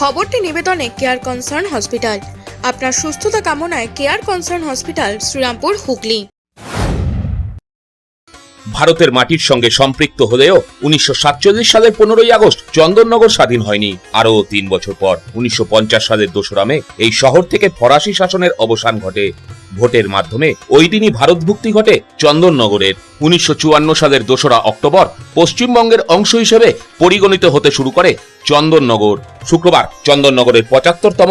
খবরটি নিবেদনে care concern hospital আপনার সুস্থতা কামনায় care concern hospital Srirampur, Hooghly. ভারতের মাটির সঙ্গে সম্পৃক্ত হলেও উনিশশো সাতচল্লিশ সালের পনেরোই আগস্ট চন্দননগর স্বাধীন হয়নি। আরও তিন বছর পর উনিশশো পঞ্চাশ সালের দোসরা মে এই শহর থেকে ফরাসি শাসনের অবসান ঘটে। ভোটের মাধ্যমে ওই দিনই ভারতভুক্তি ঘটে চন্দননগরের। উনিশশো চুয়ান্ন সালের দোসরা অক্টোবর পশ্চিমবঙ্গের অংশ হিসেবে পরিগণিত হতে শুরু করে চন্দননগর। শুক্রবার চন্দননগরের পঁচাত্তরতম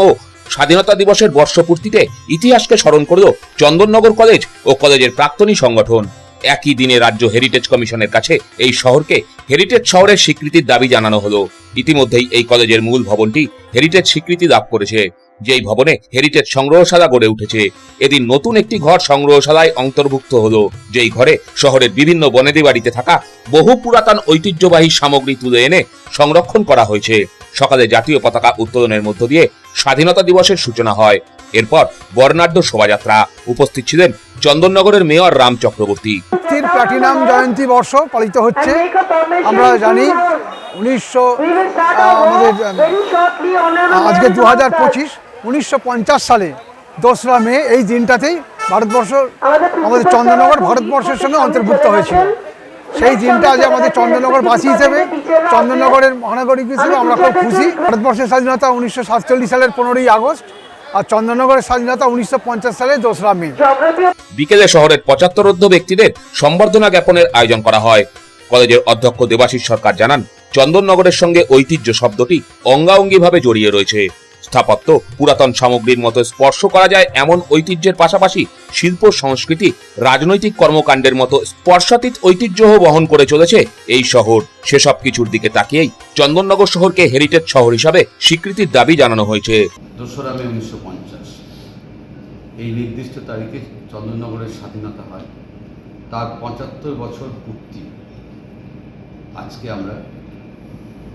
স্বাধীনতা দিবসের বর্ষপূর্তিতে ইতিহাসকে স্মরণ করল চন্দননগর কলেজ ও কলেজের প্রাক্তনী সংগঠন। একই দিনে রাজ্য হেরিটেজ কমিশনের কাছে এই শহরকে হেরিটেজ শহরের স্বীকৃতির দাবি জানানো হলো। ইতিমধ্যেই এই কলেজের মূল ভবনটি হেরিটেজ স্বীকৃতি লাভ করেছে, যেই ভবনে হেরিটেজ সংগ্রহশালা গড়ে উঠেছে। এদিন নতুন একটি ঘর সংগ্রহশালায় অন্তর্ভুক্ত হলো, যেই ঘরে শহরের বিভিন্ন বনেদি বাড়িতে থাকা বহু পুরাতন ঐতিহ্যবাহী সামগ্রী তুলে এনে সংরক্ষণ করা হয়েছে। সকালে জাতীয় পতাকা উত্তোলনের মধ্য দিয়ে স্বাধীনতা দিবসের সূচনা হয়। এরপর বর্ণাঢ্য শোভাযাত্রা। উপস্থিত ছিলেন চন্দননগরের মেয়র রাম চক্রবর্তী। প্লাটিনাম জয়ন্তী বর্ষ পালিত হচ্ছে। আমরা জানি উনিশশো আমাদের আজকে দু হাজার পঁচিশ উনিশশো পঞ্চাশ সালে দোসরা মে এই দিনটাতেই ভারতবর্ষ আমাদের চন্দ্রনগর ভারতবর্ষের সঙ্গে অন্তর্ভুক্ত হয়েছিল। সেই দিনটা আজ আমাদের চন্দ্রনগরবাসী হিসেবে চন্দ্রনগরের মহানাগরিক হিসেবে আমরা খুব খুশি। ভারতবর্ষের স্বাধীনতা উনিশশো সাতচল্লিশ সালের পনেরোই আগস্ট আর চন্দ্রনগরের স্বাধীনতা উনিশশো সালের দোসরা মে। বিকেলে শহরের পঁচাত্তরোদ্ধ ব্যক্তিদের সম্বর্ধনা জ্ঞাপনের আয়োজন করা হয়। কলেজের অধ্যক্ষ দেবাশিস সরকার জানান, চন্দননগরের সঙ্গে ঐতিহ্য শব্দটি অঙ্গাঙ্গিভাবে জড়িয়ে রয়েছে। স্থাপত্য, পুরাতন সামগ্রীর মতো স্পর্শ করা যায় এমন ঐতিহ্যের পাশাপাশি শিল্প, সংস্কৃতি, রাজনৈতিক কর্মকাণ্ডের মতো স্পর্শাতীত ঐতিহ্যও বহন করে চলেছে এই শহর। সেসব কিছুর দিকে তাকিয়েই চন্দননগর শহরকে হেরিটেজ শহর হিসাবে স্বীকৃতির দাবি জানানো হয়েছে। দোসরা মে উনিশশো পঞ্চাশ। এই নির্দিষ্ট তারিখে চন্দননগরের স্বাধীনতা হয়। তার পঁচাত্তর বছর পূর্তি। আজকে আমরা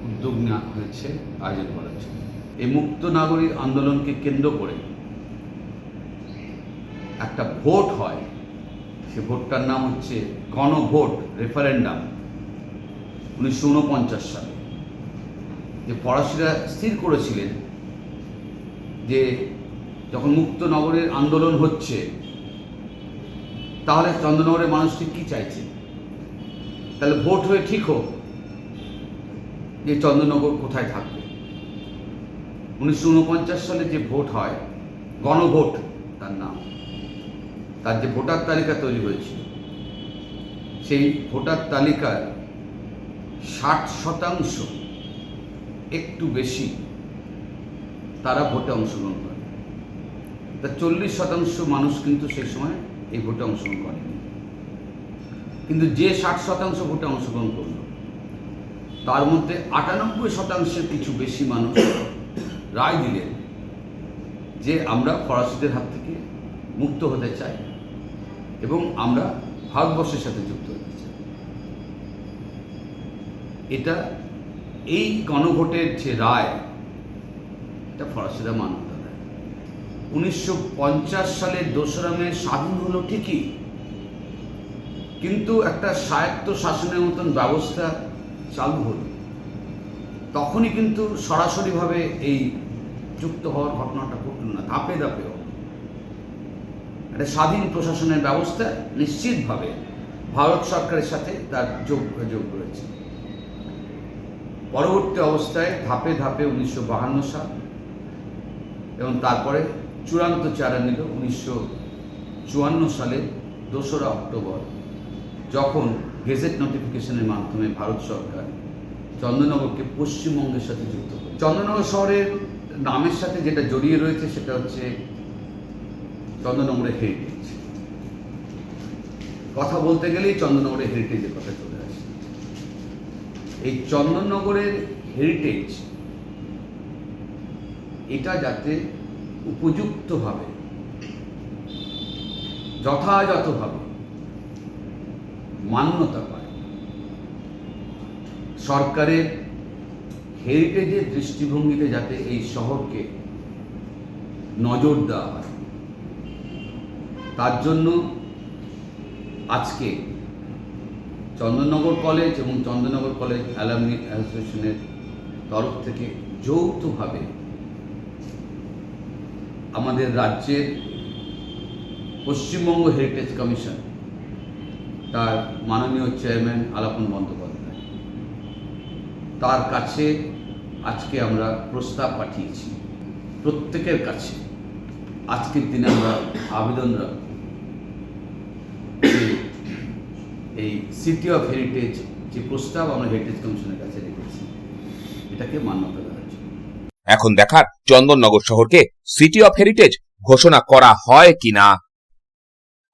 উদ্যোগ নেওয়া হয়েছে, আয়োজন করার জন্য এই মুক্ত নাগরিক আন্দোলনকে কেন্দ্র করে একটা ভোট হয়। সে ভোটটার নাম হচ্ছে গণভোট রেফারেন্ডাম উনিশশো উনপঞ্চাশ সালে। যে ফরাসিরা স্থির করেছিলেন যে যখন মুক্ত নগরের আন্দোলন হচ্ছে, তাহলে চন্দ্রনগরের মানুষ ঠিক কী চাইছে? তাহলে ভোট হয়ে ঠিক হোক যে চন্দ্রনগর কোথায় থাকবে। উনিশশো উনপঞ্চাশ সালে যে ভোট হয়, গণভোট তার নাম। তার যে ভোটার তালিকা তৈরি হয়েছিল, সেই ভোটার তালিকার ষাট শতাংশ একটু বেশি তারা ভোটে অংশগ্রহণ করে। তা চল্লিশ শতাংশ মানুষ কিন্তু সেই সময় এই ভোটে অংশগ্রহণ করেনি। কিন্তু যে ষাট শতাংশ ভোটে অংশগ্রহণ করল, তার মধ্যে আটানব্বই শতাংশের কিছু বেশি মানুষ রায় দিলেন যে আমরা ফরাসিদের হাত থেকে মুক্ত হতে চাই এবং আমরা ভারতবর্ষের সাথে যুক্ত হতে চাই। এটা এই গণভোটের যে রায়, এটা ফরাসিরা মান্যতা উনিশশো পঞ্চাশ সালের দোসরা মে স্বাধীন হলো ঠিকই, কিন্তু একটা স্বায়ত্ত শাসনের মতন ব্যবস্থা চালু হলো। তখনই কিন্তু সরাসরিভাবে এই যুক্ত হওয়ার ঘটনাটা ঘটল না ধাপে ধাপে হলো একটা স্বাধীন প্রশাসনের ব্যবস্থা, নিশ্চিতভাবে ভারত সরকারের সাথে তার যোগ যোগ রয়েছে। পরবর্তী অবস্থায় ধাপে ধাপে উনিশশো বাহান্ন সাল এবং তারপরে চূড়ান্ত চারা নিল উনিশশো চুয়ান্ন সালে দোসরা অক্টোবর, যখন গেজেট নোটিফিকেশনের মাধ্যমে ভারত সরকার চন্দননগরকে পশ্চিমবঙ্গের সাথে যুক্ত করে চন্দননগর শহরের নামের সাথে যেটা জড়িয়ে রয়েছে সেটা হচ্ছে চন্দননগরের হেরিটেজ কথা বলতে গেলেই চন্দননগরের হেরিটেজের কথা চলে আসে। এই চন্দননগরের হেরিটেজ এটা যাতে উপযুক্তভাবে, যথাযথভাবে মান্যতা পায়, সরকারের হেরিটেজের দৃষ্টিভঙ্গিতে যাতে এই শহরকে নজর দেওয়া হয়। তার জন্য আজকে চন্দননগর কলেজ এবং চন্দননগর কলেজ অ্যালামনি অ্যাসোসিয়েশনের তরফ থেকে যৌথভাবে আমাদের রাজ্যের পশ্চিমবঙ্গ হেরিটেজ কমিশন তার মাননীয় চেয়ারম্যান আলাপন বন্দ্যোপাধ্যায়। তার কাছে আজকে আমরা প্রস্তাব পাঠিয়েছি। প্রত্যেকের কাছে আজকের দিনে আমরা আবেদন রাখব এই সিটি অফ হেরিটেজ যে প্রস্তাব আমরা হেরিটেজ কমিশনের কাছে রেখেছি, এটাকে মান্যতা জন্য। এখন দেখার চন্দননগর শহরকে সিটি অফ হেরিটেজ ঘোষণা করা হয় কিনা